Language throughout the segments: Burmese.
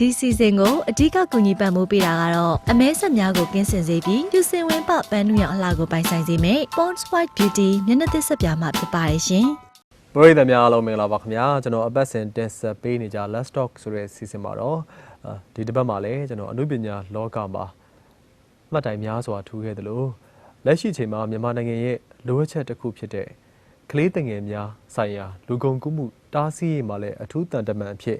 ဒီစီစဉ်ကိုအဓိကကူညီပံ့ပိုးပေးတာကတော့အမဲဆက်များကိုကင်းစင်စေပြီးပြူစင်ဝင်ပပန်းနုရောင်အလှကိုပိုင်ဆိုင်စေမယ့် Pond's White Beauty မျက်နှာသစ်ဆက်ပြာမှဖြစ်ပါတယ်ရှင်ပရိသတ်များအားလုံးမင်္ဂလာပါခင်ဗျာကျွန်တော်အပတ်စဉ်တင်ဆက်ပေးနေကြ Let's Talk ဆိုတဲ့စီစဉ်မှာတော့အာဒီတစ်ပတ်မှာလည်းကျွန်တော်အနုပညာလောကမှာမှတ်တိုင်များစွာထူခဲ့သလိုလက်ရှိချိန်မှာမြန်မာနိုင်ငံရဲ့လိုအပ်ချက်တစ်ခုဖြစ်တဲ့ကလေးတငယ်များဆိုင်ရာလူကုန်ကူးမှုတားဆီးရေးမှာလည်းအထူးတန်တမန်အဖြစ်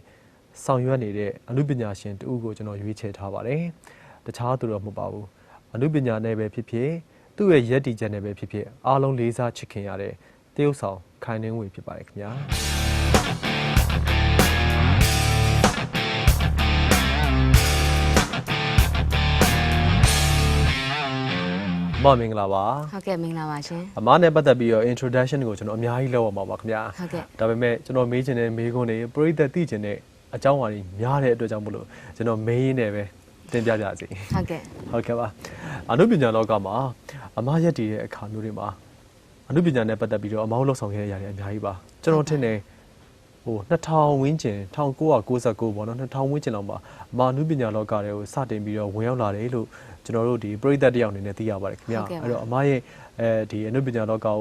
ဆောင်ရွက်နေတဲ့အနုပညာရှင်တဦးကိုကျွန်တော်ရွေးချယ်ထားပါတယ်တခြားသူတော့မဟုတ်ပါဘူးအနုပညာနဲ့ပဲဖြစ်ဖြစ်သူ့ရဲ့ရည်တည်ချက်နဲ့ပဲဖြစ်ဖြစ်အားလုံးလေးစားချစ်ခင်ရတဲ့တရုတ်ဆောင်ခိုင်နှင်းဝေဖြစ်ပါတယ်ခင်ဗျာမမင်္ဂလာပါဟုတ်ကဲ့မင်္ဂလာပါရှင်အမနဲ့ပတ်သက်ပြီးတော့ introduction ကိုကျွန်တော်အများကြီးလုပ်ရမှာပါခင်ဗျာဟုတ်ကဲ့ဒါပေမဲ့ကျွန်တော်မေးချင်တဲ့မေးခွန်းတွေပရိသတ်သိချင်တဲ့ အကြောင်းအရာတွေများတဲ့အတွက်ကြောင့်မလို့ကျွန်တော်မေးရင်းနဲ့ပဲတင်ပြကြစီဟုတ်ကဲ့ဟုတ်ကဲ့ပါအနုပညာလောကမှာအမရက်တည်တဲ့အခါမျိုးတွေမှာအနုပညာနဲ့ပတ်သက်ပြီးတော့အမောက်လောက်ဆောင်ခဲ့ရတဲ့အရာတွေအများကြီးပါကျွန်တော်ထင်တယ်ဟို2000ဝန်းကျင်1999ပေါ့နော်2000ဝန်းကျင်လောက်မှာအမအနုပညာလောကတွေကိုစတင်ပြီးတော့ဝင်ရောက်လာတယ်လို့ကျွန်တော်တို့ဒီပရိသတ်တယောက်အနေနဲ့သိရပါတယ်ခင်ဗျာအဲ့တော့အမရဲ့အဲဒီအနုပညာလောကကို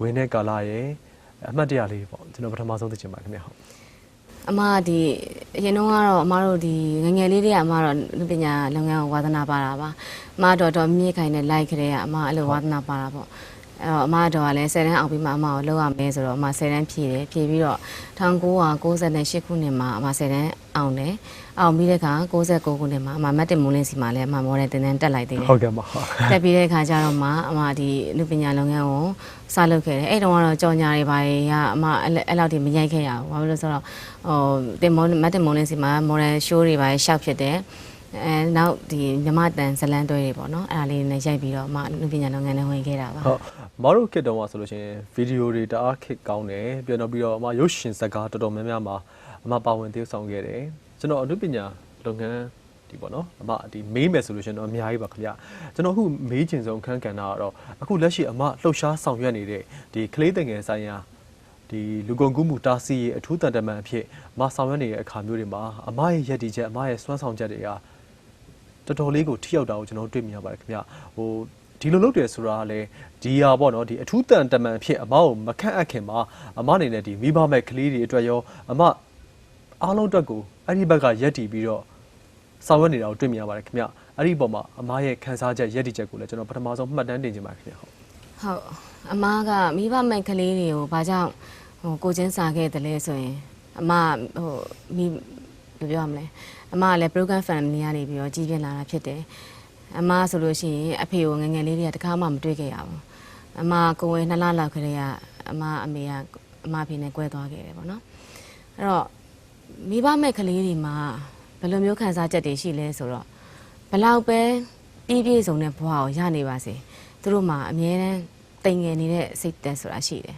ဝင်တဲ့ကာလရဲ့အမှတ်တရလေးပေါ့ကျွန်တော်ပထမဆုံးသိချင်ပါခင်ဗျာဟုတ် အမကဒီအရင်တော့ကတော့အမတို့ဒီငယ်ငယ်လေးတွေကအမတော့လူပညာလုပ်ငန်းကိုဝါသနာပါတာပါအမတော့တော့မြင့်ခိုင်နဲ့လိုက်ခရဲကအမအဲ့လိုဝါသနာပါတာပေါ့ အဲ့တော့အမတော့ကလည်း10တန်းအောင်ပြီးမှအမကိုလောက်ရမယ်ဆိုတော့အမ10တန်းဖြည့်တယ်ဖြည့်ပြီးတော့1998ခုနှစ်မှာအမ10တန်းအောင်တယ်အောင်ပြီးတဲ့အခါ69ခုနှစ်မှာအမမတ်တင်မိုးလင်းစီမှာလည်းအမမော်ဒယ်တင်တန်းတက်လိုက်သေးတယ်ဟုတ်ကဲ့ပါဟုတ်တက်ပြီးတဲ့အခါကျတော့မှအမဒီလူပညာလုပ်ငန်းကိုစလုပ်ခဲ့တယ်အဲ့တုန်းကတော့ကြော်ညာတွေပါတွေကအမအဲ့လိုအဲ့လောက်ထိမရိုက်ခဲ့ရဘူးဘာလို့လဲဆိုတော့ဟိုတင်မောမတ်တင်မောလင်းစီမှာ model show တွေပါရှောက်ဖြစ်တယ် အဲနောက်ဒီမြမတန်ဇလန်းတွဲတွေပေါ့နော်အဲ့ဒါလေးနဲ့ရိုက်ပြီးတော့အမလူပညာလုပ်ငန်းနဲ့ဝင်ခဲ့တာပါဟုတ်မတို့ခစ်တုံးကဆိုလို့ရှိရင်ဗီဒီယိုတွေတအားခစ်ကောင်းတယ်ပြန်တော့ပြီးတော့အမရုပ်ရှင်ဇာတ်ကားတော်တော်များများမှာအမပါဝင်သရုပ်ဆောင်ခဲ့တယ်ကျွန်တော်အနုပညာလုပ်ငန်းဒီပေါ့နော်အမဒီမေးမယ်ဆိုလို့ရှိရင်တော့အများကြီးပါခင်ဗျကျွန်တော်အခုမေးချင်ဆုံးအခန်းကဏ္ဍကတော့အခုလက်ရှိအမလှုပ်ရှားဆောင်ရွက်နေတဲ့ဒီကလေးတငယ်ဆိုင်ရာဒီလူကုန်ကူးမှုတားဆီးရေးအထူးတန်တမန်အဖြစ်မဆောင်ရွက်နေတဲ့အခါမျိုးတွေမှာအမရဲ့ရည်တည်ချက်အမရဲ့စွမ်းဆောင်ချက်တွေက တော်တော်လေးကိုထိရောက်တာကိုကျွန်တော်တို့တွေ့မြင်ရပါတယ်ခင်ဗျဟိုဒီလိုလုပ်တယ်ဆိုတာကလည်းဒီဟာပေါ့နော်ဒီအထူးတန်တမန်ဖြစ်အမကိုမခန့်အပ်ခင်မှာအမအနေနဲ့ဒီမိဘမဲ့ကလေးတွေအတွက်ရောအမအားလုံးအတွက်ကိုအဲ့ဒီဘက်ကရက်တည်ပြီးတော့ဆောင်ရွက်နေတာကိုတွေ့မြင်ရပါတယ်ခင်ဗျအဲ့ဒီပုံမှာအမရဲ့ခန်းစားချက်ရက်တည်ချက်ကိုလည်းကျွန်တော်ပထမဆုံးမှတ်တမ်းတင်ချင်ပါတယ်ခင်ဗျဟုတ်ဟုတ်အမကမိဘမဲ့ကလေးတွေကိုဘာကြောင့်ဟိုကိုချင်းစာခဲ့တယ်လဲဆိုရင်အမဟိုမိ ဘယ်လိုပြောရမလဲအမကလည်း program family ကနေပြီးတော့ကြီးပြင်းလာတာဖြစ်တယ်အမဆိုလို့ရှိရင်အဖေကိုငယ်ငယ်လေးတွေကတခါမှမတွေ့ခဲ့ရဘူးအမကိုယ်ဝင်နှစ်လလောက်ခရေကအမအမေကအမအဖေနဲ့꿰သွားခဲ့တယ်ပေါ့နော်အဲ့တော့မိဘမဲ့ကလေးတွေမှာဘယ်လိုမျိုးခံစားချက်တွေရှိလဲဆိုတော့ဘယ်လောက်ပဲပြည့်ပြည့်စုံတဲ့ဘဝကိုရနေပါစေသူတို့မှာအမြဲတမ်းတိမ်ငယ်နေတဲ့စိတ်သက်ဆိုတာရှိတယ်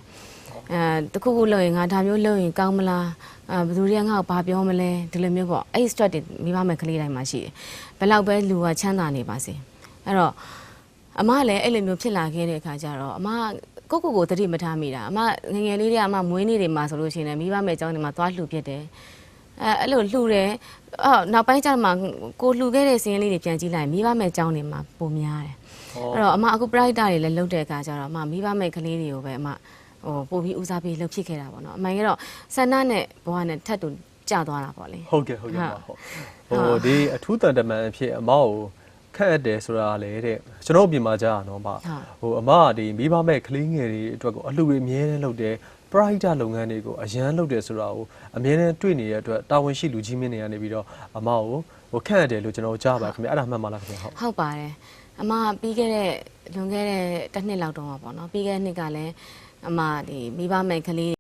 အဲတခုခုလုပ်ရင်ငါဒါမျိုးလုပ်ရင်ကောင်းမလားအဲဘယ်သူတွေကငါ့ကိုဘာပြောမလဲဒီလိုမျိုးပေါ့အဲ့ stress တွေမိဘမဲ့ကလေးတိုင်းမှာရှိတယ်ဘယ်လောက်ပဲလူကချမ်းသာနေပါစေအဲ့တော့အမကလည်းအဲ့လိုမျိုးဖြစ်လာခဲ့တဲ့အခါကျတော့အမကကိုယ့်ကိုယ်ကိုယ်တတိမထားမိတာအမငယ်ငယ်လေးတွေကအမမွေးနေ့တွေမှာဆိုလို့ရှိရင်လည်းမိဘမဲ့အကြောင်းတွေမှာသွားလှူဖြစ်တယ်အဲအဲ့လိုလှူတယ်အော်နောက်ပိုင်းကျမှကိုလှူခဲ့တဲ့စင်းရင်းလေးတွေပြန်ကြည့်လိုက်ရင်မိဘမဲ့အကြောင်းတွေမှာပုံများတယ်အဲ့တော့အမအခု private တွေလည်းလုပ်တဲ့အခါကျတော့အမမိဘမဲ့ကလေးတွေကိုပဲအမ ဟိုပို့ပြီးဦးစားပေးလှုပ်ဖြစ်ခဲ့တာပေါ့နော်အမှန်ကတော့ဆန္ဒနဲ့ဘဝနဲ့ထပ်တူကြသွားတာပေါ့လေဟုတ်ကဲ့ဟုတ်ကဲ့ပါဟုဟုတ်တ်ဟိုဒီအထူးတန်တမန်အဖြစ်အမကိုခန့်အပ်တယ်ဆိုတာလေတဲ့ကျွန်တော်အပြင်မှာကြာတာနော်ဗျဟိုအမကဒီမိဘမဲ့ကလေးငယ်တွေအတွက်ကိုအလှူတွေအမြဲတမ်းလုပ်တယ်ပရိုက်တာလုပ်ငန်းတွေကိုအရန်လုပ်တယ်ဆိုတာကိုအမြဲတမ်းတွေ့နေတဲ့အတွက်တာဝန်ရှိလူကြီးမင်းတွေကနေပြီးတော့အမကိုဟိုခန့်အပ်တယ်လို့ကျွန်တော်ကြားပါခင်ဗျအဲ့ဒါမှတ်ပါလားခင်ဗျဟုတ်ဟုတ်ပါတယ်အမပြီးခဲ့တဲ့လွန်ခဲ့တဲ့တစ်နှစ်လောက်တုန်းကပေါ့နော်ပြီးခဲ့တဲ့နှစ်ကလည်း အမဒီမိဘမဲ့ကလေး